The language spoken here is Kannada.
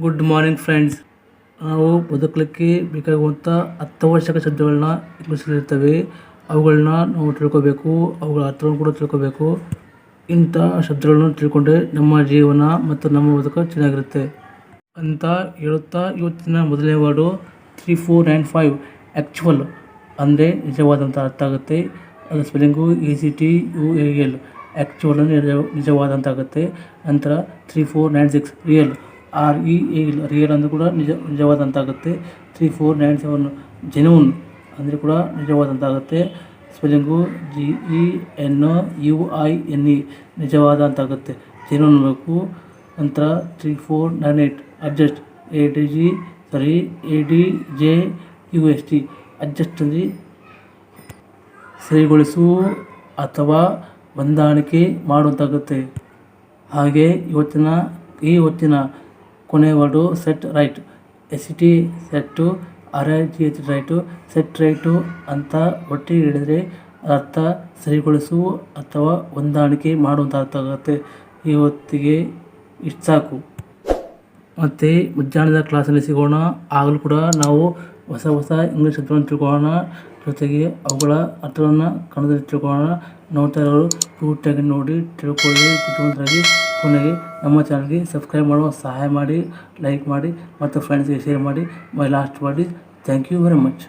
ಗುಡ್ ಮಾರ್ನಿಂಗ್ ಫ್ರೆಂಡ್ಸ್ ನಾವು ಬದುಕಲಿಕ್ಕೆ ಬೇಕಾಗುವಂಥ ಅತ್ಯವಶ್ಯಕ ಶಬ್ದಗಳನ್ನ ಇಂಗ್ಲೀಷಲ್ಲಿರ್ತವೆ ಅವುಗಳನ್ನ ನಾವು ತಿಳ್ಕೊಬೇಕು. ಅವುಗಳ ಅರ್ಥವನ್ನು ಕೂಡ ತಿಳ್ಕೋಬೇಕು. ಇಂಥ ಶಬ್ದಗಳನ್ನು ತಿಳ್ಕೊಂಡ್ರೆ ನಮ್ಮ ಜೀವನ ಮತ್ತು ನಮ್ಮ ಬದುಕು ಚೆನ್ನಾಗಿರುತ್ತೆ ಅಂತ ಹೇಳುತ್ತಾ ಇವತ್ತಿನ ಮೊದಲನೇ word three four nine five actual ಅಂದರೆ ನಿಜವಾದಂಥ ಅರ್ಥ ಆಗುತ್ತೆ. ಅದರ spelling E C T U A L actual ಅಂದರೆ ನಿಜ- ನಿಜವಾದಂಥ ಆಗುತ್ತೆ. ನಂತರ three four nine six real R E A L real ಅಂದರೆ ಕೂಡ ನಿಜ, ನಿಜವಾದಂತಾಗುತ್ತೆ. Three four nine seven genuine ಅಂದರೆ ಕೂಡ ನಿಜವಾದಂಥ ಆಗುತ್ತೆ spelling G E N U I N E ನಿಜವಾದ ಅಂತ ಆಗುತ್ತೆ ಜೆನ್ಯೂನ್ ಬೇಕು. ನಂತರ three four nine eight adjust A D G sorry A D J U S T adjust ಅಂದರೆ ಸರಿಗೊಳಿಸು ಅಥವಾ ಹೊಂದಾಣಿಕೆ ಮಾಡುವಂತಾಗುತ್ತೆ. ಹಾಗೆ ಇವತ್ತಿನ ಈ ಹೊತ್ತಿನ ಕೊನೆಯ word set right. S T set R I G H T right set right ಒಟ್ಟಿಗೆ ಹೇಳಿದರೆ ಅರ್ಥ ಸರಿಗೊಳಿಸು ಅಥವಾ ಹೊಂದಾಣಿಕೆ ಮಾಡುವಂಥ ಅರ್ಥ ಆಗುತ್ತೆ. ಇವತ್ತಿಗೆ ಇಷ್ಟು ಸಾಕು. ಮತ್ತು ಮಧ್ಯಾಹ್ನದ ಕ್ಲಾಸಲ್ಲಿ ಸಿಗೋಣ. ಆಗಲೂ ಕೂಡ ನಾವು ಹೊಸ ಹೊಸ ಇಂಗ್ಲೀಷ್ ಶಬ್ದವನ್ನು ತಿಳ್ಕೊಳ್ಳೋಣ. ಜೊತೆಗೆ ಅವುಗಳ ಅರ್ಥವನ್ನು ಕಣದಲ್ಲಿ ತಿಳ್ಕೊಳ್ಳೋಣ. ನೋಡ್ತಾ ಇರೋರು ಪೂರ್ತಿಯಾಗಿ ನೋಡಿ, ತಿಳ್ಕೊಳ್ಳಿ, ಬುದ್ಧಿವಂತರಾಗಿ ಕೊನೆಗೆ ನಮ್ಮ ಚಾನಲ್ಗೆ ಸಬ್ಸ್ಕ್ರೈಬ್ ಮಾಡುವ, ಸಹಾಯ ಮಾಡಿ, ಲೈಕ್ ಮಾಡಿ, ಮತ್ತು ಫ್ರೆಂಡ್ಸ್ಗೆ ಶೇರ್ ಮಾಡಿ. ಮೈ ಲಾಸ್ಟ್ ಮಾಡಿ ಥ್ಯಾಂಕ್ ಯು ವೆರಿ ಮಚ್